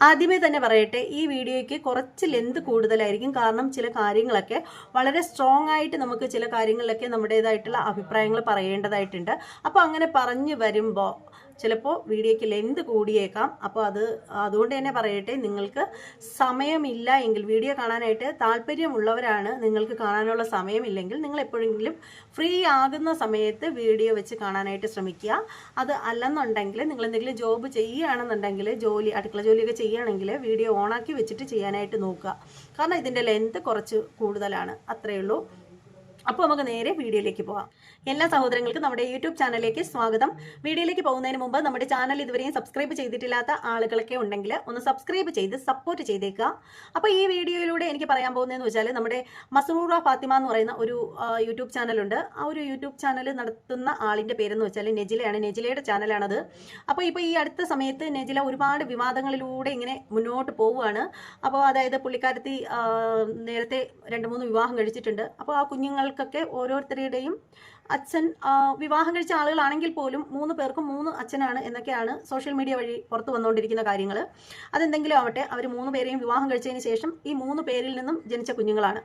ആദ്യമേ തന്നെ പറയട്ടെ ഈ വീഡിയോയ്ക്ക് കുറച്ച് ലെന്ത് കൂടുതലായിരിക്കും. കാരണം ചില കാര്യങ്ങളൊക്കെ വളരെ സ്ട്രോങ് ആയിട്ട് നമുക്ക് ചില കാര്യങ്ങളിലൊക്കെ നമ്മുടേതായിട്ടുള്ള അഭിപ്രായങ്ങൾ പറയേണ്ടതായിട്ടുണ്ട്. അപ്പോൾ അങ്ങനെ പറഞ്ഞു വരുമ്പോൾ ചിലപ്പോൾ വീഡിയോയ്ക്ക് ലെന്ത് കൂടിയേക്കാം. അപ്പോൾ അത് അതുകൊണ്ട് തന്നെ പറയട്ടെ നിങ്ങൾക്ക് സമയമില്ല എങ്കിൽ വീഡിയോ കാണാനായിട്ട് താല്പര്യമുള്ളവരാണ് നിങ്ങൾക്ക് കാണാനുള്ള സമയമില്ലെങ്കിൽ നിങ്ങൾ എപ്പോഴെങ്കിലും ഫ്രീ ആകുന്ന സമയത്ത് വീഡിയോ വെച്ച് കാണാനായിട്ട് ശ്രമിക്കുക. അത് അല്ലെന്നുണ്ടെങ്കിൽ നിങ്ങൾ എന്തെങ്കിലും ജോബ് ചെയ്യുകയാണെന്നുണ്ടെങ്കിൽ ജോലി അടുക്കള ജോലിയൊക്കെ ചെയ്യുകയാണെങ്കിൽ വീഡിയോ ഓണാക്കി വെച്ചിട്ട് ചെയ്യാനായിട്ട് നോക്കുക. കാരണം ഇതിന്റെ ലെന്ത് കുറച്ച് കൂടുതലാണ്. അത്രയേ ഉള്ളൂ. അപ്പോൾ നമുക്ക് നേരെ വീഡിയോയിലേക്ക് പോവാം. എല്ലാ സഹോദരങ്ങൾക്കും നമ്മുടെ യൂട്യൂബ് ചാനലിലേക്ക് സ്വാഗതം. വീഡിയോയിലേക്ക് പോകുന്നതിന് മുമ്പ് നമ്മുടെ ചാനൽ ഇതുവരെയും സബ്സ്ക്രൈബ് ചെയ്തിട്ടില്ലാത്ത ആളുകളൊക്കെ ഉണ്ടെങ്കിൽ ഒന്ന് സബ്സ്ക്രൈബ് ചെയ്ത് സപ്പോർട്ട് ചെയ്തേക്കുക അപ്പോൾ ഈ വീഡിയോയിലൂടെ എനിക്ക് പറയാൻ പോകുന്നതെന്ന് വെച്ചാൽ നമ്മുടെ മസറൂറ ഫാത്തിമ എന്ന് പറയുന്ന ഒരു യൂട്യൂബ് ചാനലുണ്ട്. ആ ഒരു യൂട്യൂബ് ചാനൽ നടത്തുന്ന ആളിന്റെ പേരെന്ന് വെച്ചാൽ നെജിലയാണ്. നെജിലയുടെ ചാനലാണത്. അപ്പോൾ ഇപ്പോൾ ഈ അടുത്ത സമയത്ത് നെജില ഒരുപാട് വിവാദങ്ങളിലൂടെ ഇങ്ങനെ മുന്നോട്ട് പോവുകയാണ്. അപ്പോൾ അതായത് പുള്ളിക്കാരത്തി നേരത്തെ രണ്ട് മൂന്ന് വിവാഹം കഴിച്ചിട്ടുണ്ട്. അപ്പോൾ ആ കുഞ്ഞുങ്ങൾക്കൊക്കെ ഓരോരുത്തരുടെയും അച്ഛൻ വിവാഹം കഴിച്ച ആളുകളാണെങ്കിൽ പോലും മൂന്ന് പേർക്കും മൂന്ന് അച്ഛനാണ് എന്നൊക്കെയാണ് സോഷ്യൽ മീഡിയ വഴി പുറത്തു വന്നുകൊണ്ടിരിക്കുന്ന കാര്യങ്ങൾ അതെന്തെങ്കിലും ആവട്ടെ അവർ മൂന്ന് പേരെയും വിവാഹം കഴിച്ചതിന് ശേഷം ഈ മൂന്ന് പേരിൽ നിന്നും ജനിച്ച കുഞ്ഞുങ്ങളാണ്.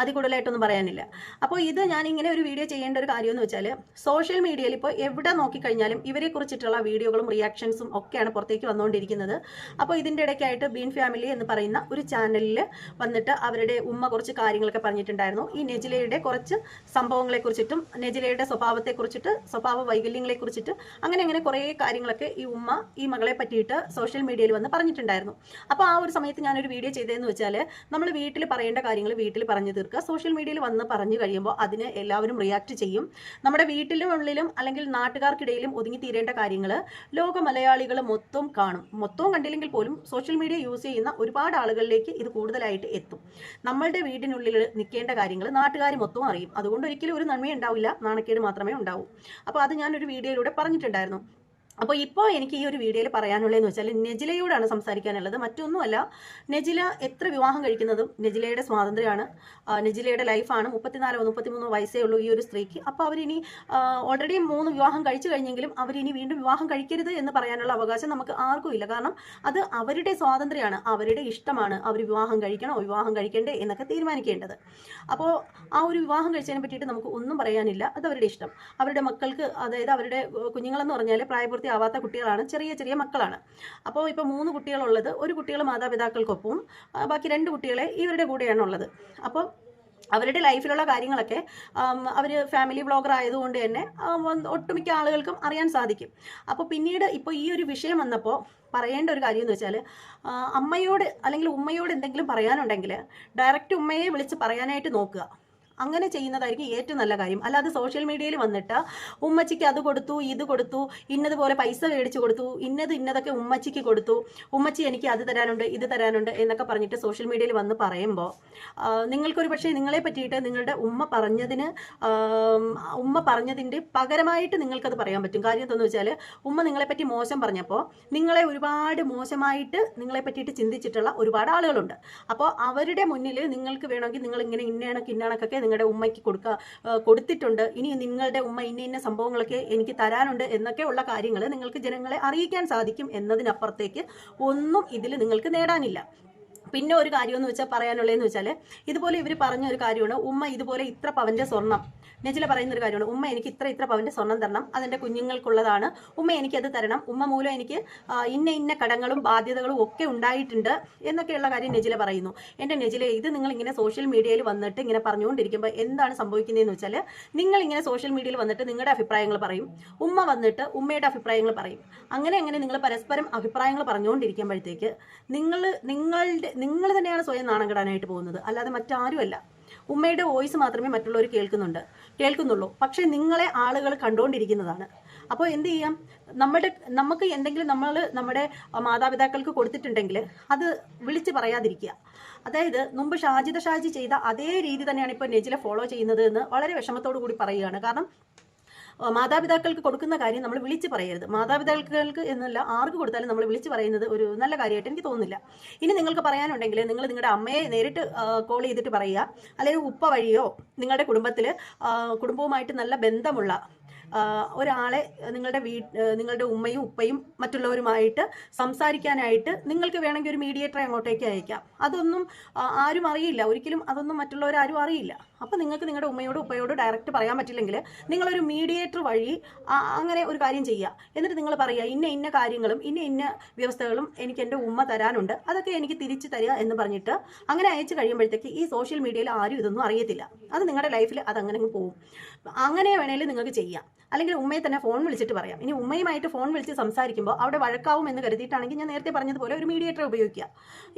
അതിൽ കൂടുതലായിട്ടൊന്നും പറയാനില്ല. അപ്പോൾ ഇത് ഞാൻ ഇങ്ങനെ ഒരു വീഡിയോ ചെയ്യേണ്ട ഒരു കാര്യം എന്ന് വെച്ചാൽ സോഷ്യൽ മീഡിയയിൽ ഇപ്പോൾ എവിടെ നോക്കിക്കഴിഞ്ഞാലും ഇവരെ കുറിച്ചിട്ടുള്ള വീഡിയോകളും റിയാക്ഷൻസും ഒക്കെയാണ് പുറത്തേക്ക് വന്നുകൊണ്ടിരിക്കുന്നത് അപ്പോൾ ഇതിന്റെ ഇടയ്ക്കായിട്ട് ബീൻ ഫാമിലി എന്ന് പറയുന്ന ഒരു ചാനലിൽ വന്നിട്ട് അവരുടെ ഉമ്മ കുറച്ച് കാര്യങ്ങളൊക്കെ പറഞ്ഞിട്ടുണ്ടായിരുന്നു. ഈ നെജിലയുടെ കുറച്ച് സംഭവങ്ങളെ കുറിച്ചിട്ടും നെജിലയുടെ സ്വഭാവത്തെ കുറിച്ചിട്ട് സ്വഭാവ വൈകല്യങ്ങളെ കുറിച്ചിട്ട് അങ്ങനെ അങ്ങനെ കുറേ കാര്യങ്ങളൊക്കെ ഈ ഉമ്മ ഈ മകളെ പറ്റിയിട്ട് സോഷ്യൽ മീഡിയയിൽ വന്ന് പറഞ്ഞിട്ടുണ്ടായിരുന്നു. അപ്പോൾ ആ ഒരു സമയത്ത് ഞാനൊരു വീഡിയോ ചെയ്തതെന്ന് വെച്ചാൽ നമ്മൾ വീട്ടിൽ പറയേണ്ട കാര്യങ്ങൾ വീട്ടിൽ പറഞ്ഞു തീർക്കുക സോഷ്യൽ മീഡിയയിൽ വന്ന് പറഞ്ഞു കഴിയുമ്പോൾ അതിന് എല്ലാവരും റിയാക്ട് ചെയ്യും. നമ്മുടെ വീട്ടിലും ഉള്ളിലും അല്ലെങ്കിൽ നാട്ടുകാർക്കിടയിലും ഒതുങ്ങി തീരേണ്ട കാര്യങ്ങൾ ലോക മലയാളികൾ മൊത്തം കാണും. മൊത്തവും കണ്ടില്ലെങ്കിൽ പോലും സോഷ്യൽ മീഡിയ യൂസ് ചെയ്യുന്ന ഒരുപാട് ആളുകളിലേക്ക് ഇത് കൂടുതലായിട്ട് എത്തും. നമ്മളുടെ വീടിനുള്ളിൽ നിൽക്കേണ്ട കാര്യങ്ങൾ നാട്ടുകാർ മൊത്തവും അറിയും. അതുകൊണ്ട് ഒരിക്കലും ഒരു നന്മയുണ്ടാവില്ല. നാണക്കേട് മാത്രമേ ഉണ്ടാവൂ. അപ്പോൾ അത് ഞാനൊരു വീഡിയോയിലൂടെ പറഞ്ഞിട്ടുണ്ടായിരുന്നു. അപ്പോൾ ഇപ്പോൾ എനിക്ക് ഈ ഒരു വീഡിയോയിൽ പറയാനുള്ളതെന്ന് വെച്ചാൽ നെജിലയോടാണ് സംസാരിക്കാനുള്ളത്. മറ്റൊന്നുമല്ല നെജില എത്ര വിവാഹം കഴിക്കുന്നതും നെജിലയുടെ സ്വാതന്ത്ര്യമാണ്. നെജിലയുടെ ലൈഫാണ് മുപ്പത്തിനാലോ മുപ്പത്തിമൂന്നോ വയസ്സേ ഉള്ളൂ ഈ ഒരു സ്ത്രീക്ക്. അപ്പോൾ അവരിനി ഓൾറെഡി മൂന്ന് വിവാഹം കഴിച്ചു കഴിഞ്ഞെങ്കിലും അവരിനി വീണ്ടും വിവാഹം കഴിക്കരുത് എന്ന് പറയാനുള്ള അവകാശം നമുക്ക് ആർക്കും ഇല്ല. കാരണം അത് അവരുടെ സ്വാതന്ത്ര്യമാണ് അവരുടെ ഇഷ്ടമാണ് അവർ വിവാഹം കഴിക്കണോ വിവാഹം കഴിക്കണ്ടേ എന്നൊക്കെ തീരുമാനിക്കേണ്ടത്. അപ്പോൾ ആ ഒരു വിവാഹം കഴിച്ചതിനെ പറ്റിയിട്ട് നമുക്ക് ഒന്നും പറയാനില്ല. അത് അവരുടെ ഇഷ്ടം. അവരുടെ മക്കൾക്ക് അതായത് അവരുടെ കുഞ്ഞുങ്ങളെന്ന് പറഞ്ഞാൽ പ്രായപൂർത്തിയാവാത്ത കുട്ടികളാണ് ചെറിയ ചെറിയ മക്കളാണ്. അപ്പോൾ ഇപ്പോൾ മൂന്ന് കുട്ടികളുള്ളത് ഒരു കുട്ടികൾ മാതാപിതാക്കൾക്കൊപ്പം ബാക്കി രണ്ട് കുട്ടികളെ ഇവരുടെ കൂടെയാണ് ഉള്ളത്. അപ്പോൾ അവരുടെ ലൈഫിലുള്ള കാര്യങ്ങളൊക്കെ അവർ ഫാമിലി വ്ളോഗർ ആയതുകൊണ്ട് തന്നെ ഒട്ടുമിക്ക ആളുകൾക്കും അറിയാൻ സാധിക്കും. അപ്പോൾ പിന്നീട് ഇപ്പോൾ ഈ ഒരു വിഷയം വന്നപ്പോൾ പറയേണ്ട ഒരു കാര്യം എന്ന് വെച്ചാൽ അമ്മയോട് അല്ലെങ്കിൽ ഉമ്മയോട് എന്തെങ്കിലും പറയാനുണ്ടെങ്കിൽ ഡയറക്റ്റ് ഉമ്മയെ വിളിച്ച് പറയാനായിട്ട് നോക്കുക. അങ്ങനെ ചെയ്യുന്നതായിരിക്കും ഏറ്റവും നല്ല കാര്യം. അല്ലാതെ സോഷ്യൽ മീഡിയയിൽ വന്നിട്ട് ഉമ്മച്ചിക്ക് അത് കൊടുത്തു ഇത് കൊടുത്തു ഇന്നതുപോലെ പൈസ മേടിച്ചു കൊടുത്തു ഇന്നത് ഇന്നതൊക്കെ ഉമ്മച്ചിക്ക് കൊടുത്തു ഉമ്മച്ചി എനിക്ക് അത് തരാനുണ്ട് ഇത് തരാനുണ്ട് എന്നൊക്കെ പറഞ്ഞിട്ട് സോഷ്യൽ മീഡിയയിൽ വന്ന് പറയുമ്പോൾ നിങ്ങൾക്കൊരു പക്ഷേ നിങ്ങളെ പറ്റിയിട്ട് നിങ്ങളുടെ ഉമ്മ പറഞ്ഞതിന് ഉമ്മ പറഞ്ഞതിന്റെ പകരമായിട്ട് നിങ്ങൾക്കത് പറയാൻ പറ്റും. കാര്യം എന്താണെന്ന് വെച്ചാൽ ഉമ്മ നിങ്ങളെപ്പറ്റി മോശം പറഞ്ഞപ്പോൾ നിങ്ങളെ ഒരുപാട് മോശമായിട്ട് നിങ്ങളെ പറ്റിയിട്ട് ചിന്തിച്ചിട്ടുള്ള ഒരുപാട് ആളുകളുണ്ട്. അപ്പോൾ അവരുടെ മുന്നിൽ നിങ്ങൾക്ക് വേണമെങ്കിൽ നിങ്ങൾ ഇങ്ങനെ ഇന്നണക്ക് ഇന്നണക്കൊക്കെ നിങ്ങളുടെ ഉമ്മയ്ക്ക് കൊടുക്ക കൊടുത്തിട്ടുണ്ട്. ഇനി നിങ്ങളുടെ ഉമ്മ ഇന്ന ഇന്ന സംഭവങ്ങളൊക്കെ എനിക്ക് തരാനുണ്ട് എന്നൊക്കെ ഉള്ള കാര്യങ്ങൾ നിങ്ങൾക്ക് ജനങ്ങളെ അറിയിക്കാൻ സാധിക്കും എന്നതിനപ്പുറത്തേക്ക് ഒന്നും ഇതിൽ നിങ്ങൾക്ക് നേടാനില്ല. പിന്നെ ഒരു കാര്യമെന്ന് വെച്ചാൽ പറയാനുള്ളതെന്ന് വെച്ചാൽ ഇതുപോലെ ഇവർ പറഞ്ഞ ഒരു കാര്യമാണ് ഉമ്മ ഇതുപോലെ ഇത്ര പവന്റെ സ്വർണം നെജില പറയുന്ന ഒരു കാര്യമാണ്. ഉമ്മ എനിക്ക് ഇത്ര ഇത്ര പവന്റെ സ്വർണം തരണം അതെന്റെ കുഞ്ഞുങ്ങൾക്കുള്ളതാണ്. ഉമ്മ എനിക്കത് തരണം. ഉമ്മ മൂലം എനിക്ക് ഇന്ന ഇന്ന കടങ്ങളും ബാധ്യതകളും ഒക്കെ ഉണ്ടായിട്ടുണ്ട് എന്നൊക്കെയുള്ള കാര്യം നെജില പറയുന്നു. എന്റെ നെജില ഇത് നിങ്ങൾ ഇങ്ങനെ സോഷ്യൽ മീഡിയയിൽ വന്നിട്ട് ഇങ്ങനെ പറഞ്ഞുകൊണ്ടിരിക്കുമ്പോൾ എന്താണ് സംഭവിക്കുന്നതെന്ന് വെച്ചാൽ നിങ്ങൾ ഇങ്ങനെ സോഷ്യൽ മീഡിയയിൽ വന്നിട്ട് നിങ്ങളുടെ അഭിപ്രായങ്ങൾ പറയും. ഉമ്മ വന്നിട്ട് ഉമ്മയുടെ അഭിപ്രായങ്ങൾ പറയും. അങ്ങനെ അങ്ങനെ നിങ്ങൾ പരസ്പരം അഭിപ്രായങ്ങൾ പറഞ്ഞുകൊണ്ടിരിക്കുമ്പോഴത്തേക്ക് നിങ്ങൾ നിങ്ങളുടെ നിങ്ങൾ തന്നെയാണ് സ്വയം നാണം കെടാനായിട്ട് പോകുന്നത്. അല്ലാതെ മറ്റാരുമല്ല. ഉമ്മയുടെ വോയിസ് മാത്രമേ മറ്റുള്ളവർ കേൾക്കുന്നുണ്ട്. കേൾക്കുന്നുള്ളൂ. പക്ഷേ നിങ്ങളെ ആളുകൾ കണ്ടുകൊണ്ടിരിക്കുന്നതാണ്. അപ്പോൾ എന്ത് ചെയ്യാം? നമ്മുടെ നമുക്ക് എന്തെങ്കിലും നമ്മൾ നമ്മുടെ മാതാപിതാക്കൾക്ക് കൊടുത്തിട്ടുണ്ടെങ്കിൽ അത് വിളിച്ച് പറയാതിരിക്കുക. അതായത് മുമ്പ് ഷാജിദ ഷാജി ചെയ്ത അതേ രീതി തന്നെയാണ് ഇപ്പോൾ നെജിലെ ഫോളോ ചെയ്യുന്നത് എന്ന് വളരെ വിഷമത്തോടു കൂടി പറയുകയാണ്. കാരണം മാതാപിതാക്കൾക്ക് കൊടുക്കുന്ന കാര്യം നമ്മൾ വിളിച്ച് പറയരുത്. മാതാപിതാക്കൾക്ക് എന്നല്ല ആർക്ക് കൊടുത്താലും നമ്മൾ വിളിച്ച് പറയുന്നത് ഒരു നല്ല കാര്യമായിട്ട് എനിക്ക് തോന്നുന്നില്ല. ഇനി നിങ്ങൾക്ക് പറയാനുണ്ടെങ്കിൽ നിങ്ങൾ നിങ്ങളുടെ അമ്മയെ നേരിട്ട് കോൾ ചെയ്തിട്ട് പറയുക. അല്ലെങ്കിൽ ഉപ്പ വഴിയോ നിങ്ങളുടെ കുടുംബത്തിൽ കുടുംബവുമായിട്ട് നല്ല ബന്ധമുള്ള ഒരാളെ നിങ്ങളുടെ വീ നിങ്ങളുടെ ഉമ്മയും ഉപ്പയും മറ്റുള്ളവരുമായിട്ട് സംസാരിക്കാനായിട്ട് നിങ്ങൾക്ക് വേണമെങ്കിൽ ഒരു മീഡിയേറ്ററെ അങ്ങോട്ടേക്ക് അയക്കാം. അതൊന്നും ആരും അറിയില്ല. ഒരിക്കലും അതൊന്നും മറ്റുള്ളവരാരും അറിയില്ല. അപ്പോൾ നിങ്ങൾക്ക് നിങ്ങളുടെ ഉമ്മയോട് ഉപ്പയോട് ഡയറക്റ്റ് പറയാൻ പറ്റില്ലെങ്കിൽ നിങ്ങളൊരു മീഡിയേറ്റർ വഴി അങ്ങനെ ഒരു കാര്യം ചെയ്യുക. എന്നിട്ട് നിങ്ങൾ പറയുക ഇന്ന ഇന്ന കാര്യങ്ങളും ഇന്ന ഇന്ന വ്യവസ്ഥകളും എനിക്ക് എന്റെ ഉമ്മ തരാനുണ്ട്. അതൊക്കെ എനിക്ക് തിരിച്ചു തരിക എന്ന് പറഞ്ഞിട്ട് അങ്ങനെ അയച്ചു കഴിയുമ്പോഴത്തേക്ക് ഈ സോഷ്യൽ മീഡിയയിൽ ആരും ഇതൊന്നും അറിയത്തില്ല. അത് നിങ്ങളുടെ ലൈഫിൽ അത് അങ്ങനെ അങ്ങ് പോകും. അങ്ങനെ വേണേലും നിങ്ങൾക്ക് ചെയ്യാം. അല്ലെങ്കിൽ ഉമ്മയെ തന്നെ ഫോൺ വിളിച്ചിട്ട് പറയാം. ഇനി ഉമ്മയുമായിട്ട് ഫോൺ വിളിച്ച് സംസാരിക്കുമ്പോൾ അവിടെ വഴക്കാവും എന്ന് കരുതിയിട്ടാണെങ്കിൽ ഞാൻ നേരത്തെ പറഞ്ഞതുപോലെ ഒരു മീഡിയേറ്റർ ഉപയോഗിക്കുക.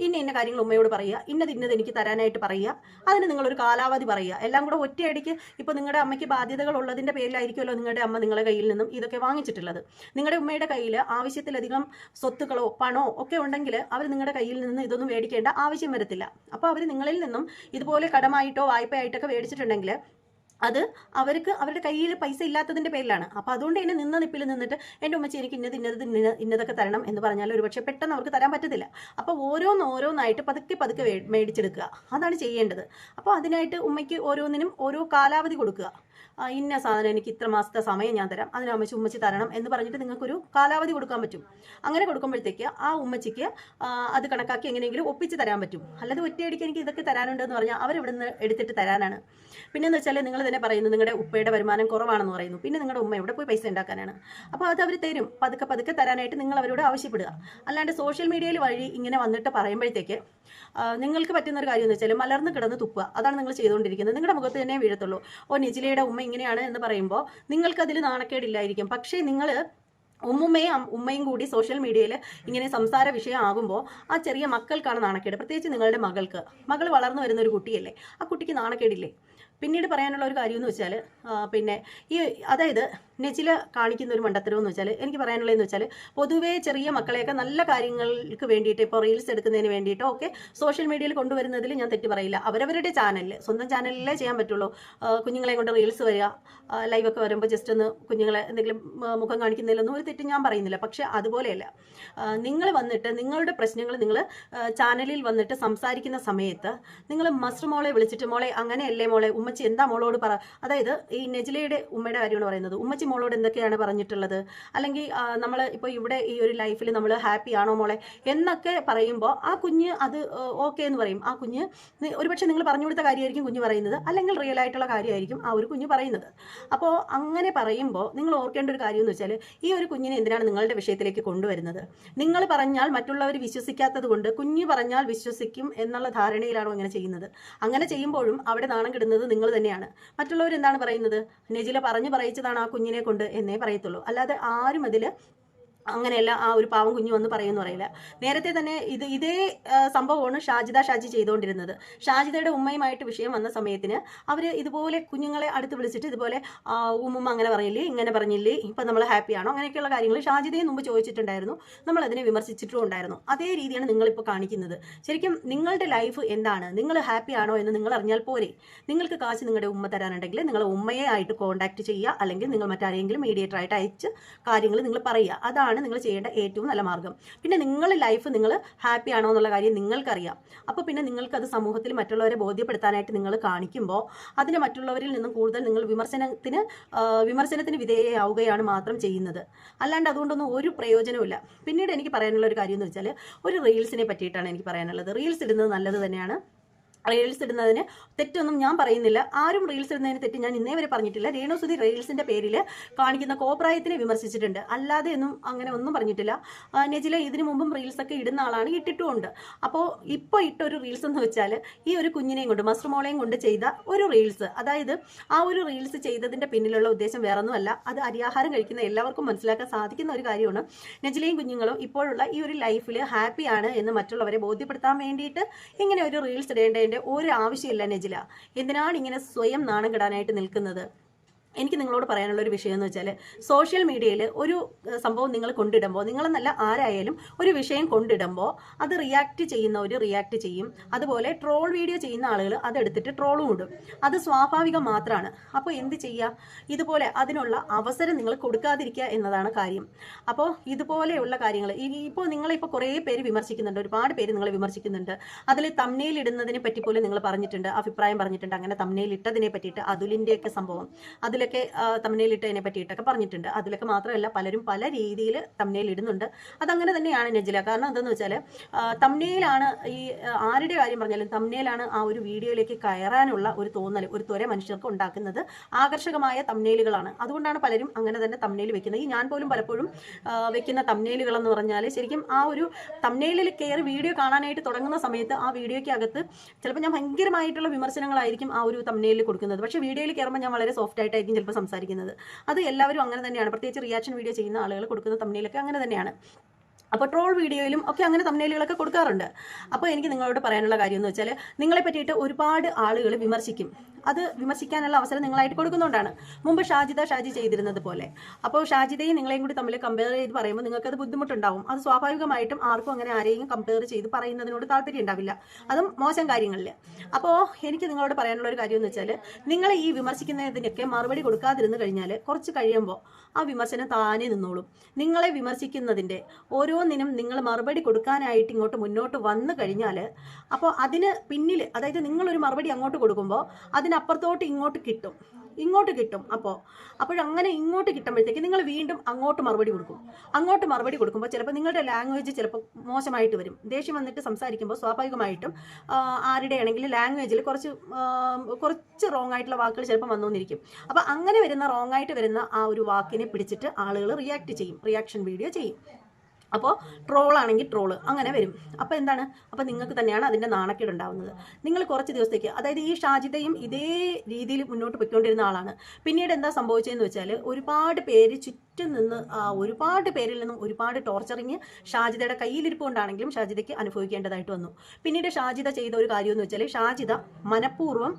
ഇന്ന ഇന്ന കാര്യങ്ങൾ ഉമ്മയോട് പറയുക ഇന്നത് ഇന്നത് എനിക്ക് തരാനായിട്ട് പറയുക. അതിന് നിങ്ങളൊരു കാലാവധി പറയുക. എല്ലാം കൂടെ ഒറ്റയടിക്ക് ഇപ്പോൾ നിങ്ങളുടെ അമ്മയ്ക്ക് ബാധ്യതകൾ ഉള്ളതിന്റെ പേരിലായിരിക്കുമല്ലോ നിങ്ങളുടെ അമ്മ നിങ്ങളുടെ കയ്യിൽ നിന്നും ഇതൊക്കെ വാങ്ങിച്ചിട്ടുള്ളത്. നിങ്ങളുടെ ഉമ്മയുടെ കയ്യിൽ ആവശ്യത്തിലധികം സ്വത്തുക്കളോ പണോ ഒക്കെ ഉണ്ടെങ്കിൽ അവർ നിങ്ങളുടെ കയ്യിൽ നിന്ന് ഇതൊന്നും മേടിക്കേണ്ട ആവശ്യം വരത്തില്ല. അപ്പോൾ അവർ നിങ്ങളിൽ നിന്നും ഇതുപോലെ കടമായിട്ടോ വായ്പയായിട്ടൊക്കെ മേടിച്ചിട്ടുണ്ടെങ്കിൽ അത് അവർക്ക് അവരുടെ കയ്യിൽ പൈസ ഇല്ലാത്തതിന്റെ പേരിലാണ്. അപ്പോൾ അതുകൊണ്ട് തന്നെ നിന്ന നിപ്പിൽ നിന്നിട്ട് എന്റെ ഉമ്മച്ചി എനിക്ക് ഇന്നത് ഇന്നത് ഇന്ന ഇന്നതൊക്കെ തരണം എന്ന് പറഞ്ഞാൽ ഒരുപക്ഷെ പെട്ടെന്ന് അവർക്ക് തരാൻ പറ്റത്തില്ല. അപ്പോൾ ഓരോന്ന് ഓരോന്നായിട്ട് പതുക്കെ പതുക്കെ മേടിച്ചെടുക്കുക. അതാണ് ചെയ്യേണ്ടത്. അപ്പോൾ അതിനായിട്ട് ഉമ്മയ്ക്ക് ഓരോന്നിനും ഓരോ കാലാവധി കൊടുക്കുക. ഇന്ന സാധനം എനിക്ക് ഇത്ര മാസത്തെ സമയം ഞാൻ തരാം. അതിന് അമ്മച്ചി ഉമ്മച്ചി തരണം എന്ന് പറഞ്ഞിട്ട് നിങ്ങൾക്കൊരു കാലാവധി കൊടുക്കാൻ പറ്റും. അങ്ങനെ കൊടുക്കുമ്പോഴത്തേക്ക് ആ ഉമ്മച്ചിക്ക് അത് കണക്കാക്കി എങ്ങനെയെങ്കിലും ഒപ്പിച്ച് തരാൻ പറ്റും. അല്ലാതെ ഒറ്റയടിക്ക് എനിക്ക് ഇതൊക്കെ തരാനുണ്ടെന്ന് പറഞ്ഞാൽ അവരിവിടുന്ന് എടുത്തിട്ട് തരാനാണ്. പിന്നെന്ന് വെച്ചാൽ നിങ്ങൾ തന്നെ പറയുന്നു നിങ്ങളുടെ ഉപ്പയുടെ വരുമാനം കുറവാണെന്ന് പറയുന്നു. പിന്നെ നിങ്ങളുടെ ഉമ്മ എവിടെ പോയി പൈസ ഉണ്ടാക്കാനാണ്. അപ്പോൾ അത് അവർ തരും. പതുക്കെ പതുക്കെ തരാനായിട്ട് നിങ്ങൾ അവരോട് ആവശ്യപ്പെടുക. അല്ലാണ്ട് സോഷ്യൽ മീഡിയയിൽ വഴി ഇങ്ങനെ വന്നിട്ട് പറയുമ്പോഴത്തേക്ക് നിങ്ങൾക്ക് പറ്റുന്ന ഒരു കാര്യം എന്ന് വെച്ചാൽ മലർന്ന് കിടന്ന് തുപ്പുക. അതാണ് നിങ്ങൾ ചെയ്തുകൊണ്ടിരിക്കുന്നത്. നിങ്ങളുടെ മുഖത്ത് തന്നെ വീഴത്തുള്ളൂ. ഓ നിജിലയുടെ ഉമ്മ ഇങ്ങനെയാണ് എന്ന് പറയുമ്പോൾ നിങ്ങൾക്കതിൽ നാണക്കേടില്ലായിരിക്കും. പക്ഷേ നിങ്ങൾ ഉമ്മുമ്മയും ഉമ്മയും കൂടി സോഷ്യൽ മീഡിയയിൽ ഇങ്ങനെ സംസാര വിഷയമാകുമ്പോൾ ആ ചെറിയ മക്കൾക്കാണ് നാണക്കേട്. പ്രത്യേകിച്ച് നിങ്ങളുടെ മകൾക്ക്. മകൾ വളർന്നു വരുന്ന ഒരു കുട്ടിയല്ലേ ആ കുട്ടിക്ക് നാണക്കേടില്ലേ? പിന്നീട് പറയാനുള്ള ഒരു കാര്യം എന്ന് വെച്ചാൽ പിന്നെ ഈ അതായത് നെച്ചില കാണിക്കുന്ന ഒരു മണ്ടത്തരം എന്ന് വെച്ചാൽ എനിക്ക് പറയാനുള്ളതെന്ന് വെച്ചാൽ പൊതുവേ ചെറിയ മക്കളെയൊക്കെ നല്ല കാര്യങ്ങൾക്ക് വേണ്ടിയിട്ട് ഇപ്പോൾ റീൽസ് എടുക്കുന്നതിന് വേണ്ടിയിട്ടോ ഒക്കെ സോഷ്യൽ മീഡിയയിൽ കൊണ്ടുവരുന്നതിൽ ഞാൻ തെറ്റി പറയില്ല. അവരവരുടെ ചാനലിൽ സ്വന്തം ചാനലിലേ ചെയ്യാൻ പറ്റുള്ളൂ. കുഞ്ഞുങ്ങളെ കൊണ്ട് റീൽസ് വരിക ലൈവൊക്കെ വരുമ്പോൾ ജസ്റ്റ് ഒന്ന് കുഞ്ഞുങ്ങളെ എന്തെങ്കിലും മുഖം കാണിക്കുന്നതിലൊന്നും ഒരു തെറ്റ് ഞാൻ പറയുന്നില്ല. പക്ഷെ അതുപോലെയല്ല നിങ്ങൾ വന്നിട്ട് നിങ്ങളുടെ പ്രശ്നങ്ങൾ നിങ്ങൾ ചാനലിൽ വന്നിട്ട് സംസാരിക്കുന്ന സമയത്ത് നിങ്ങൾ മസ്റ്റർ മോളെ വിളിച്ചിട്ട് മോളെ അങ്ങനെയല്ലേ മോളെ? ഉമ്മച്ചി എന്താ മോളോട് പറ? അതായത് ഈ നെജിലയുടെ ഉമ്മയുടെ കാര്യമാണ് പറയുന്നത്. ഉമ്മച്ചി മോളോട് എന്തൊക്കെയാണ് പറഞ്ഞിട്ടുള്ളത്? അല്ലെങ്കിൽ നമ്മൾ ഇപ്പോൾ ഇവിടെ ഈ ഒരു ലൈഫിൽ നമ്മൾ ഹാപ്പി ആണോ മോളെ എന്നൊക്കെ പറയുമ്പോൾ ആ കുഞ്ഞ് അത് ഓക്കെ എന്ന് പറയും. ആ കുഞ്ഞ് ഒരുപക്ഷെ നിങ്ങൾ പറഞ്ഞു കൊടുത്ത കാര്യമായിരിക്കും കുഞ്ഞ് പറയുന്നത്. അല്ലെങ്കിൽ റിയൽ ആയിട്ടുള്ള കാര്യമായിരിക്കും ആ ഒരു കുഞ്ഞ് പറയുന്നത്. അപ്പോൾ അങ്ങനെ പറയുമ്പോൾ നിങ്ങൾ ഓർക്കേണ്ട ഒരു കാര്യം എന്ന് വെച്ചാൽ ഈ ഒരു കുഞ്ഞിനെ എന്തിനാണ് നിങ്ങളുടെ വിഷയത്തിലേക്ക് കൊണ്ടുവരുന്നത്? നിങ്ങൾ പറഞ്ഞാൽ മറ്റുള്ളവർ വിശ്വസിക്കാത്തത് കൊണ്ട് കുഞ്ഞ് പറഞ്ഞാൽ വിശ്വസിക്കും എന്നുള്ള ധാരണയിലാണോ ഇങ്ങനെ ചെയ്യുന്നത്? അങ്ങനെ ചെയ്യുമ്പോഴും അവിടെ നാണം കിടുന്നത് നിങ്ങൾ തന്നെയാണ്. മറ്റുള്ളവർ എന്താണ് പറയുന്നത്? നെജില പറഞ്ഞു പറയിച്ചതാണ് ആ കുഞ്ഞിനെ കൊണ്ട് എന്നേ പറയത്തുള്ളൂ. അല്ലാതെ ആരും അതിൽ അങ്ങനെയല്ല ആ ഒരു പാവം കുഞ്ഞു വന്ന് പറയുമെന്ന് പറയില്ല. നേരത്തെ തന്നെ ഇത് ഇതേ സംഭവമാണ് ഷാജിദ ഷാജി ചെയ്തുകൊണ്ടിരുന്നത് ഷാജിദയുടെ ഉമ്മയുമായിട്ട് വിഷയം വന്ന സമയത്തിന് അവർ ഇതുപോലെ കുഞ്ഞുങ്ങളെ അടുത്ത് വിളിച്ചിട്ട് ഇതുപോലെ ഉമ്മുമ്മ അങ്ങനെ പറഞ്ഞില്ലേ ഇങ്ങനെ പറഞ്ഞില്ലേ ഇപ്പം നമ്മൾ ഹാപ്പിയാണോ അങ്ങനെയൊക്കെയുള്ള കാര്യങ്ങൾ ഷാജിദയെ മുമ്പ് ചോദിച്ചിട്ടുണ്ടായിരുന്നു. നമ്മൾ അതിനെ വിമർശിച്ചിട്ടും ഉണ്ടായിരുന്നു. അതേ രീതിയാണ് നിങ്ങളിപ്പോൾ കാണിക്കുന്നത്. ശരിക്കും നിങ്ങളുടെ ലൈഫ് എന്താണ്? നിങ്ങൾ ഹാപ്പി ആണോ എന്ന് നിങ്ങൾ അറിഞ്ഞാൽ പോരെ. നിങ്ങൾക്ക് കാശ് നിങ്ങളുടെ ഉമ്മ തരാനുണ്ടെങ്കിൽ നിങ്ങൾ ഉമ്മയെ ആയിട്ട് കോൺടാക്ട് ചെയ്യുക. അല്ലെങ്കിൽ നിങ്ങൾ മറ്റാരെങ്കിലും മീഡിയേറ്റർ ആയിട്ട് അയച്ച് കാര്യങ്ങൾ നിങ്ങൾ പറയുക. അതാണ് നിങ്ങൾ ചെയ്യേണ്ട ഏറ്റവും നല്ല മാർഗം. പിന്നെ നിങ്ങളുടെ ലൈഫ് നിങ്ങൾ ഹാപ്പി ആണോ എന്നുള്ള കാര്യം നിങ്ങൾക്കറിയാം. അപ്പോൾ പിന്നെ നിങ്ങൾക്ക് അത് സമൂഹത്തിൽ മറ്റുള്ളവരെ ബോധ്യപ്പെടുത്താനായിട്ട് നിങ്ങൾ കാണിക്കുമ്പോൾ അതിന് മറ്റുള്ളവരിൽ നിന്നും കൂടുതൽ നിങ്ങൾ വിമർശനത്തിന് വിമർശനത്തിന് വിധേയയാവുകയാണ് മാത്രം ചെയ്യുന്നത്. അല്ലാണ്ട് അതുകൊണ്ടൊന്നും ഒരു പ്രയോജനവുമില്ല. പിന്നീട് എനിക്ക് പറയാനുള്ള ഒരു കാര്യം എന്ന് വെച്ചാൽ ഒരു റീൽസിനെ പറ്റിയിട്ടാണ് എനിക്ക് പറയാനുള്ളത്. റീൽസ് ഇടുന്നത് നല്ലത് തന്നെയാണ്. റീൽസ് ഇടുന്നതിന് തെറ്റൊന്നും ഞാൻ പറയുന്നില്ല. ആരും റീൽസ് ഇടുന്നതിന് തെറ്റ് ഞാൻ ഇന്നേ വരെ പറഞ്ഞിട്ടില്ല. രേണുസുതി റീൽസിന്റെ പേരിൽ കാണിക്കുന്ന കോപ്രായത്തിനെ വിമർശിച്ചിട്ടുണ്ട്. അല്ലാതെ ഒന്നും അങ്ങനെ ഒന്നും പറഞ്ഞിട്ടില്ല. നെജില ഇതിനു മുമ്പും റീൽസ് ഒക്കെ ഇടുന്ന ആളാണ് ഇട്ടിട്ടുമുണ്ട്. അപ്പോൾ ഇപ്പോൾ ഇട്ട ഒരു റീൽസ് എന്ന് വെച്ചാൽ ഈ ഒരു കുഞ്ഞിനെയും കൊണ്ട് മസ്റ്റർ മോളെയും കൊണ്ട് ചെയ്ത ഒരു റീൽസ് അതായത് ആ ഒരു റീൽസ് ചെയ്തതിന്റെ പിന്നിലുള്ള ഉദ്ദേശം വേറൊന്നുമല്ല. അത് അരിയാഹാരം കഴിക്കുന്ന എല്ലാവർക്കും മനസ്സിലാക്കാൻ സാധിക്കുന്ന ഒരു കാര്യമാണ്. നെജിലയും കുഞ്ഞുങ്ങളും ഇപ്പോഴുള്ള ഈ ഒരു ലൈഫിൽ ഹാപ്പിയാണ് എന്ന് മറ്റുള്ളവരെ ബോധ്യപ്പെടുത്താൻ വേണ്ടിയിട്ട് ഇങ്ങനെ ഒരു റീൽസ് ഇടേണ്ടതിന്റെ ഒരു ആവശ്യമില്ല നെജില. എന്തിനാണ് ഇങ്ങനെ സ്വയം നാണം കെടാനായിട്ട് നിൽക്കുന്നത്? എനിക്ക് നിങ്ങളോട് പറയാനുള്ള ഒരു വിഷയം എന്ന് വെച്ചാൽ സോഷ്യൽ മീഡിയയിൽ ഒരു സംഭവം നിങ്ങൾ കൊണ്ടിടുമ്പോൾ നിങ്ങളെന്നല്ല ആരായാലും ഒരു വിഷയം കൊണ്ടിടുമ്പോൾ അത് റിയാക്ട് ചെയ്യുന്നവർ റിയാക്ട് ചെയ്യും. അതുപോലെ ട്രോൾ വീഡിയോ ചെയ്യുന്ന ആളുകൾ അതെടുത്തിട്ട് ട്രോളും ഇടും. അത് സ്വാഭാവികം മാത്രമാണ് അപ്പോൾ എന്ത് ചെയ്യുക ഇതുപോലെ അതിനുള്ള അവസരം നിങ്ങൾ കൊടുക്കാതിരിക്കുക എന്നതാണ് കാര്യം. അപ്പോൾ ഇതുപോലെയുള്ള കാര്യങ്ങൾ ഇപ്പോൾ നിങ്ങളിപ്പോൾ കുറേ പേര് വിമർശിക്കുന്നുണ്ട്. ഒരുപാട് പേര് നിങ്ങളെ വിമർശിക്കുന്നുണ്ട്. അതിൽ തമ്നയിൽ ഇടുന്നതിനെ പറ്റി പോലും നിങ്ങൾ പറഞ്ഞിട്ടുണ്ട് അഭിപ്രായം പറഞ്ഞിട്ടുണ്ട്. അങ്ങനെ തമ്നയിൽ ഇട്ടതിനെ പറ്റിയിട്ട് അതുലിന്റെയൊക്കെ സംഭവം. അതിലൊക്കെ വീഡിയോയിലൊക്കെ തമ്മനയിൽ ഇട്ടതിനെ പറ്റിയിട്ടൊക്കെ പറഞ്ഞിട്ടുണ്ട്. അതിലൊക്കെ മാത്രമല്ല പലരും പല രീതിയിൽ തമ്മനയിൽ ഇടുന്നുണ്ട്. അതങ്ങനെ തന്നെയാണ് നജില. കാരണം എന്താണെന്ന് വെച്ചാൽ തമ്മനയിലാണ് ഈ ആരുടെ കാര്യം പറഞ്ഞാലും തമ്മനയിലാണ് ആ ഒരു വീഡിയോയിലേക്ക് കയറാനുള്ള ഒരു തോന്നൽ ഒരു ത്വര മനുഷ്യർക്ക് ഉണ്ടാക്കുന്നത് ആകർഷകമായ തമ്മനയിലുകളാണ് അതുകൊണ്ടാണ് പലരും അങ്ങനെ തന്നെ തമ്മനയിൽ വെക്കുന്നത്. ഈ ഞാൻ പോലും പലപ്പോഴും വെക്കുന്ന തമ്മനയിലുകൾ എന്ന് പറഞ്ഞാൽ ശരിക്കും ആ ഒരു തമ്മനയിലിൽ കയറി വീഡിയോ കാണാനായിട്ട് തുടങ്ങുന്ന സമയത്ത് ആ വീഡിയോയ്ക്ക് അകത്ത് ചിലപ്പോൾ ഞാൻ ഭയങ്കരമായിട്ടുള്ള വിമർശനങ്ങളായിരിക്കും ആ ഒരു തമ്മനയിൽ കൊടുക്കുന്നത്. പക്ഷേ വീഡിയോയിൽ കയറുമ്പോൾ ഞാൻ വളരെ സോഫ്റ്റ് ആയിട്ടായിരിക്കും ചിലപ്പോൾ സംസാരിക്കുന്നത്. അത് എല്ലാവരും അങ്ങനെ തന്നെയാണ്. പ്രത്യേകിച്ച് റിയാക്ഷൻ വീഡിയോ ചെയ്യുന്ന ആളുകൾ കൊടുക്കുന്ന തമ്മിലൊക്കെ അങ്ങനെ തന്നെയാണ്. അപ്പോൾ ട്രോൾ വീഡിയോയിലും ഒക്കെ അങ്ങനെ തമ്മിലുകളൊക്കെ കൊടുക്കാറുണ്ട്. അപ്പോൾ എനിക്ക് നിങ്ങളോട് പറയാനുള്ള കാര്യം എന്ന് വെച്ചാൽ നിങ്ങളെ പറ്റിയിട്ട് ഒരുപാട് ആളുകൾ വിമർശിക്കും. അത് വിമർശിക്കാനുള്ള അവസരം നിങ്ങളായിട്ട് കൊടുക്കുന്നുകൊണ്ടാണ് മുമ്പ് ഷാജിദ ഷാജി ചെയ്തിരുന്നത് പോലെ. അപ്പോൾ ഷാജിദയും നിങ്ങളെയും കൂടി തമ്മിൽ കമ്പയർ ചെയ്ത് പറയുമ്പോൾ നിങ്ങൾക്ക് അത് ബുദ്ധിമുട്ടുണ്ടാവും. അത് സ്വാഭാവികമായിട്ടും ആർക്കും അങ്ങനെ ആരെയും കമ്പയർ ചെയ്ത് പറയുന്നതിനോട് താല്പര്യം ഉണ്ടാവില്ല. അതും മോശം കാര്യങ്ങളിൽ അപ്പോൾ എനിക്ക് നിങ്ങളോട് പറയാനുള്ള ഒരു കാര്യം എന്ന് വെച്ചാൽ നിങ്ങൾ ഈ വിമർശിക്കുന്നതിനൊക്കെ മറുപടി കൊടുക്കാതിരുന്നു കഴിഞ്ഞാൽ കുറച്ച് കഴിയുമ്പോൾ ആ വിമർശനം താനേ നിന്നോളും. നിങ്ങളെ വിമർശിക്കുന്നതിന്റെ ഓരോന്നിനും നിങ്ങൾ മറുപടി കൊടുക്കാനായിട്ട് ഇങ്ങോട്ട് മുന്നോട്ട് വന്നു കഴിഞ്ഞാൽ അപ്പോൾ അതിന് പിന്നിൽ അതായത് നിങ്ങളൊരു മറുപടി അങ്ങോട്ട് കൊടുക്കുമ്പോൾ അതിനപ്പുറത്തോട്ട് ഇങ്ങോട്ട് കിട്ടും. ഇങ്ങോട്ട് കിട്ടും അപ്പോൾ അപ്പോഴങ്ങനെ ഇങ്ങോട്ട് കിട്ടുമ്പോഴത്തേക്ക് നിങ്ങൾ വീണ്ടും അങ്ങോട്ട് മറുപടി കൊടുക്കും. അങ്ങോട്ട് മറുപടി കൊടുക്കുമ്പോൾ ചിലപ്പോൾ നിങ്ങളുടെ ലാംഗ്വേജ് ചിലപ്പോൾ മോശമായിട്ട് വരും. ദേഷ്യം വന്നിട്ട് സംസാരിക്കുമ്പോൾ സ്വാഭാവികമായിട്ടും ആ, ആരുടെ ആണെങ്കിലും ലാംഗ്വേജിൽ കുറച്ച് കുറച്ച് റോങ് ആയിട്ടുള്ള വാക്കുകൾ ചിലപ്പോൾ വന്നുകൊണ്ടിരിക്കും അപ്പോൾ അങ്ങനെ വരുന്ന റോങ് ആയിട്ട് വരുന്ന ആ ഒരു വാക്കിനെ പിടിച്ചിട്ട് ആളുകൾ റിയാക്ട് ചെയ്യും. റിയാക്ഷൻ വീഡിയോ ചെയ്യും. അപ്പോൾ ട്രോൾ ആണെങ്കിൽ ട്രോൾ അങ്ങനെ വരും. അപ്പോൾ എന്താണ്? അപ്പോൾ നിങ്ങൾക്ക് തന്നെയാണ് അതിന്റെ നാണക്കേട് ഉണ്ടാവുന്നത്. നിങ്ങൾ കുറച്ച് ദിവസത്തേക്ക് അതായത് ഈ ഷാജിതയും ഇതേ രീതിയിൽ മുന്നോട്ട് പൊയ്ക്കൊണ്ടിരുന്ന ആളാണ്. പിന്നീട് എന്താ സംഭവിച്ചതെന്ന് വെച്ചാൽ ഒരുപാട് പേര് ചുറ്റും നിന്ന് ഒരുപാട് പേരിൽ നിന്നും ഒരുപാട് ടോർച്ചറിങ് ഷാജിതയുടെ കയ്യിലിരിപ്പ് കൊണ്ടാണെങ്കിലും ഷാജിതയ്ക്ക് അനുഭവിക്കേണ്ടതായിട്ട് വന്നു. പിന്നീട് ഷാജിത ചെയ്ത ഒരു കാര്യം എന്ന് വെച്ചാൽ ഷാജിത മനഃപൂർവം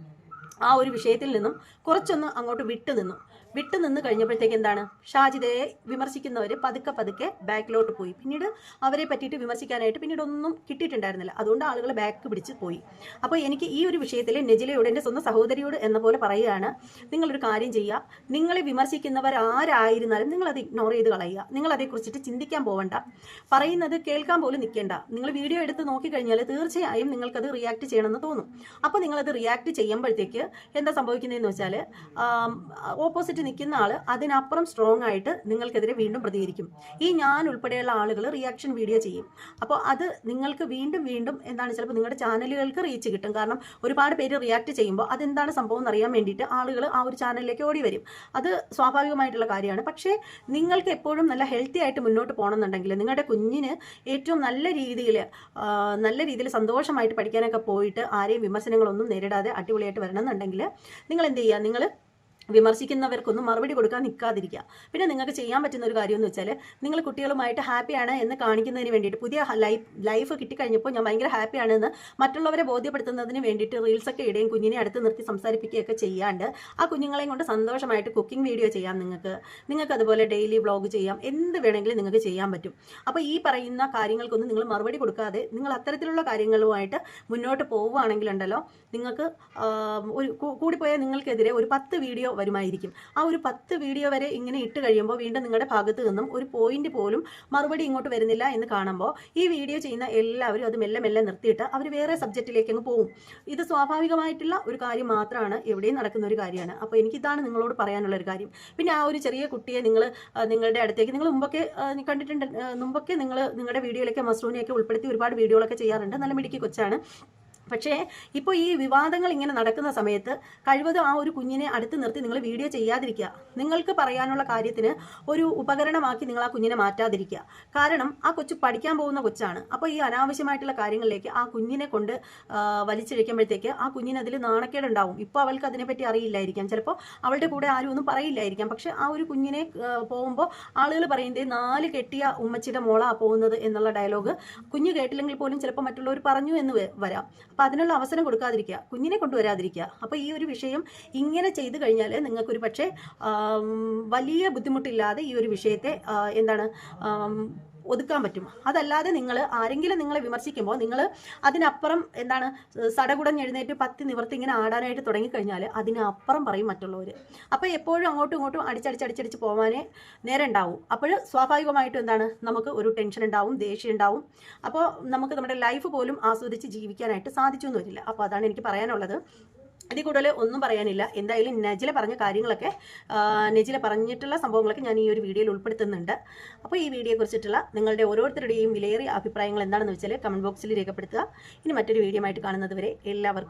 ആ ഒരു വിഷയത്തിൽ നിന്നും കുറച്ചൊന്ന് അങ്ങോട്ട് വിട്ടു നിന്നു വിട്ടു നിന്ന് കഴിഞ്ഞപ്പോഴത്തേക്ക് എന്താണ്? ഷാജിദയെ വിമർശിക്കുന്നവർ പതുക്കെ പതുക്കെ ബാക്കിലോട്ട് പോയി. പിന്നീട് അവരെ പറ്റിയിട്ട് വിമർശിക്കാനായിട്ട് പിന്നീട് ഒന്നും കിട്ടിയിട്ടുണ്ടായിരുന്നില്ല. അതുകൊണ്ട് ആളുകൾ ബാക്ക് പിടിച്ച് പോയി. അപ്പോൾ എനിക്ക് ഈ ഒരു വിഷയത്തിൽ നെജിലയോട് എന്റെ സ്വന്തം സഹോദരിയോട് എന്ന പോലെ പറയുകയാണ് നിങ്ങളൊരു കാര്യം ചെയ്യുക. നിങ്ങളെ വിമർശിക്കുന്നവർ ആരായിരുന്നാലും നിങ്ങളത് ഇഗ്നോർ ചെയ്ത് കളയുക. നിങ്ങൾ അതേക്കുറിച്ചിട്ട് ചിന്തിക്കാൻ പോവണ്ട. പറയുന്നത് കേൾക്കാൻ പോലും നിൽക്കേണ്ട. നിങ്ങൾ വീഡിയോ എടുത്ത് നോക്കിക്കഴിഞ്ഞാൽ തീർച്ചയായും നിങ്ങൾക്കത് റിയാക്ട് ചെയ്യണമെന്ന് തോന്നും. അപ്പോൾ നിങ്ങളത് റിയാക്ട് ചെയ്യുമ്പോഴത്തേക്ക് എന്താ സംഭവിക്കുന്നതെന്ന് വെച്ചാൽ ഓപ്പോസിറ്റ് നിൽക്കുന്ന ആൾ അതിനപ്പുറം സ്ട്രോങ് ആയിട്ട് നിങ്ങൾക്കെതിരെ വീണ്ടും പ്രതികരിക്കും. ഈ ഞാൻ ഉൾപ്പെടെയുള്ള ആളുകൾ റിയാക്ഷൻ വീഡിയോ ചെയ്യും. അപ്പോൾ അത് നിങ്ങൾക്ക് വീണ്ടും വീണ്ടും എന്താണ് ചിലപ്പോൾ നിങ്ങളുടെ ചാനലുകൾക്ക് റീച്ച് കിട്ടും. കാരണം ഒരുപാട് പേര് റിയാക്ട് ചെയ്യുമ്പോൾ അതെന്താണ് സംഭവം എന്ന് അറിയാൻ വേണ്ടിയിട്ട് ആളുകൾ ആ ഒരു ചാനലിലേക്ക് ഓടി വരും. അത് സ്വാഭാവികമായിട്ടുള്ള കാര്യമാണ്. പക്ഷേ നിങ്ങൾക്ക് എപ്പോഴും നല്ല ഹെൽത്തി ആയിട്ട് മുന്നോട്ട് പോകണമെന്നുണ്ടെങ്കിൽ നിങ്ങളുടെ കുഞ്ഞിന് ഏറ്റവും നല്ല രീതിയിൽ നല്ല രീതിയിൽ സന്തോഷമായിട്ട് പഠിക്കാനൊക്കെ പോയിട്ട് ആരെയും വിമർശനങ്ങളൊന്നും നേരിടാതെ അടിപൊളിയായിട്ട് വരണം എന്നുണ്ടെങ്കിൽ നിങ്ങൾ എന്ത് ചെയ്യുക? നിങ്ങൾ വിമർശിക്കുന്നവർക്കൊന്നും മറുപടി കൊടുക്കാൻ നിൽക്കാതിരിക്കുക. പിന്നെ നിങ്ങൾക്ക് ചെയ്യാൻ പറ്റുന്ന ഒരു കാര്യം എന്ന് വെച്ചാൽ നിങ്ങൾ കുട്ടികളുമായിട്ട് ഹാപ്പിയാണ് എന്ന് കാണിക്കുന്നതിന് വേണ്ടിയിട്ട് പുതിയ ലൈഫ് ലൈഫ് കിട്ടിക്കഴിഞ്ഞപ്പോൾ ഞാൻ ഭയങ്കര ഹാപ്പിയാണെന്ന് മറ്റുള്ളവരെ ബോധ്യപ്പെടുത്തുന്നതിന് വേണ്ടിയിട്ട് റീൽസൊക്കെ ഇടുകയും കുഞ്ഞിനെ അടുത്ത് നിർത്തി സംസാരിപ്പിക്കുകയൊക്കെ ചെയ്യാണ്ട് ആ കുഞ്ഞുങ്ങളെയും കൊണ്ട് സന്തോഷമായിട്ട് കുക്കിംഗ് വീഡിയോ ചെയ്യാം നിങ്ങൾക്ക്. നിങ്ങൾക്ക് അതുപോലെ ഡെയിലി വ്ളോഗ് ചെയ്യാം. എന്ത് വേണമെങ്കിലും നിങ്ങൾക്ക് ചെയ്യാൻ പറ്റും. അപ്പോൾ ഈ പറയുന്ന കാര്യങ്ങൾക്കൊന്നും നിങ്ങൾ മറുപടി കൊടുക്കാതെ നിങ്ങൾ അത്തരത്തിലുള്ള കാര്യങ്ങളുമായിട്ട് മുന്നോട്ട് പോവുകയാണെങ്കിലുണ്ടല്ലോ നിങ്ങൾക്ക് ഒരു കൂടിപ്പോയാൽ നിങ്ങൾക്കെതിരെ ഒരു പത്ത് വീഡിയോ വരുമായിരിക്കും. ആ ഒരു പത്ത് വീഡിയോ വരെ ഇങ്ങനെ ഇട്ട് കഴിയുമ്പോൾ വീണ്ടും നിങ്ങളുടെ ഭാഗത്ത് നിന്നും ഒരു പോയിന്റ് പോലും മറുപടി ഇങ്ങോട്ട് വരുന്നില്ല എന്ന് കാണുമ്പോൾ ഈ വീഡിയോ ചെയ്യുന്ന എല്ലാവരും അത് മെല്ലെ മെല്ലെ നിർത്തിയിട്ട് അവർ വേറെ സബ്ജക്റ്റിലേക്ക് അങ്ങ് പോകും ഇത് സ്വാഭാവികമായിട്ടുള്ള ഒരു കാര്യം മാത്രമാണ് എവിടെയും നടക്കുന്ന ഒരു കാര്യമാണ്. അപ്പോൾ എനിക്കിതാണ് നിങ്ങളോട് പറയാനുള്ള ഒരു കാര്യം. പിന്നെ ആ ഒരു ചെറിയ കുട്ടിയെ നിങ്ങൾ നിങ്ങളുടെ അടുത്തേക്ക് നിങ്ങൾ മുമ്പൊക്കെ കണ്ടിട്ടുണ്ട് മുമ്പൊക്കെ നിങ്ങൾ നിങ്ങളുടെ വീഡിയോയിലൊക്കെ മസ്റൂനെയൊക്കെ ഉൾപ്പെടുത്തി ഒരുപാട് വീഡിയോകളൊക്കെ ചെയ്യാറുണ്ട്. നല്ല മിടുക്കി കൊച്ചാണ്. പക്ഷേ ഇപ്പോൾ ഈ വിവാദങ്ങൾ ഇങ്ങനെ നടക്കുന്ന സമയത്ത് കഴിവതും ആ ഒരു കുഞ്ഞിനെ അടുത്ത് നിർത്തി നിങ്ങൾ വീഡിയോ ചെയ്യാതിരിക്കുക. നിങ്ങൾക്ക് പറയാനുള്ള കാര്യത്തിന് ഒരു ഉപകരണമാക്കി നിങ്ങൾ ആ കുഞ്ഞിനെ മാറ്റാതിരിക്കുക. കാരണം ആ കൊച്ചു പഠിക്കാൻ പോകുന്ന കൊച്ചാണ്. അപ്പോൾ ഈ അനാവശ്യമായിട്ടുള്ള കാര്യങ്ങളിലേക്ക് ആ കുഞ്ഞിനെ കൊണ്ട് വലിച്ചിഴയ്ക്കുമ്പോഴത്തേക്ക് ആ കുഞ്ഞിന് അതിൽ നാണക്കേടുണ്ടാവും. ഇപ്പോൾ അവൾക്ക് അതിനെപ്പറ്റി അറിയില്ലായിരിക്കാം. ചിലപ്പോൾ അവളുടെ കൂടെ ആരും ഒന്നും പറയില്ലായിരിക്കാം. പക്ഷേ ആ ഒരു കുഞ്ഞിനെ പോകുമ്പോൾ ആളുകൾ പറയുന്നത് നാല് കെട്ടിയ ഉമ്മച്ചിയുടെ മോളാ പോകുന്നത് എന്നുള്ള ഡയലോഗ് കുഞ്ഞ് കേട്ടില്ലെങ്കിൽ പോലും ചിലപ്പോൾ മറ്റുള്ളവർ പറഞ്ഞു എന്ന് വരാം. അപ്പം അതിനുള്ള അവസരം കൊടുക്കാതിരിക്കുക കുഞ്ഞിനെ കൊണ്ടുവരാതിരിക്കുക. അപ്പോൾ ഈ ഒരു വിഷയം ഇങ്ങനെ ചെയ്തു കഴിഞ്ഞാൽ നിങ്ങൾക്കൊരു പക്ഷേ വലിയ ബുദ്ധിമുട്ടില്ലാതെ ഈ ഒരു വിഷയത്തെ എന്താണ് ഒതുക്കാൻ പറ്റും. അതല്ലാതെ നിങ്ങൾ ആരെങ്കിലും നിങ്ങളെ വിമർശിക്കുമ്പോൾ നിങ്ങൾ അതിനപ്പുറം എന്താണ് സടകുടം എഴുന്നേറ്റ് പത്തി നിവർത്തി ഇങ്ങനെ ആടാനായിട്ട് തുടങ്ങിക്കഴിഞ്ഞാൽ അതിനപ്പുറം പറയും മറ്റുള്ളവർ അപ്പോൾ എപ്പോഴും അങ്ങോട്ടും ഇങ്ങോട്ടും അടിച്ചടിച്ച് അടിച്ചടിച്ച് പോകാനേ നേരം ഉണ്ടാവും. അപ്പോൾ സ്വാഭാവികമായിട്ടും എന്താണ് നമുക്ക് ഒരു ടെൻഷൻ ഉണ്ടാവും ദേഷ്യം ഉണ്ടാവും. അപ്പോൾ നമുക്ക് നമ്മുടെ ലൈഫ് പോലും ആസ്വദിച്ച് ജീവിക്കാനായിട്ട് സാധിച്ചു എന്ന് വരില്ല. അപ്പോൾ അതാണ് എനിക്ക് പറയാനുള്ളത്. ഇതിൽ കൂടുതൽ ഒന്നും പറയാനില്ല. എന്തായാലും നജില പറഞ്ഞ കാര്യങ്ങളൊക്കെ നജില പറഞ്ഞിട്ടുള്ള സംഭവങ്ങളൊക്കെ ഞാൻ ഈ ഒരു വീഡിയോയിൽ ഉൾപ്പെടുത്തുന്നുണ്ട്. അപ്പോൾ ഈ വീഡിയോയെ കുറിച്ചിട്ടുള്ള നിങ്ങളുടെ ഓരോരുത്തരുടെയും വിലയേറിയ അഭിപ്രായങ്ങൾ എന്താണെന്ന് വെച്ചാൽ കമന്റ് ബോക്സിൽ രേഖപ്പെടുത്തുക. ഇനി മറ്റൊരു വീഡിയോ ആയിട്ട് കാണുന്നത് വരെ എല്ലാവർക്കും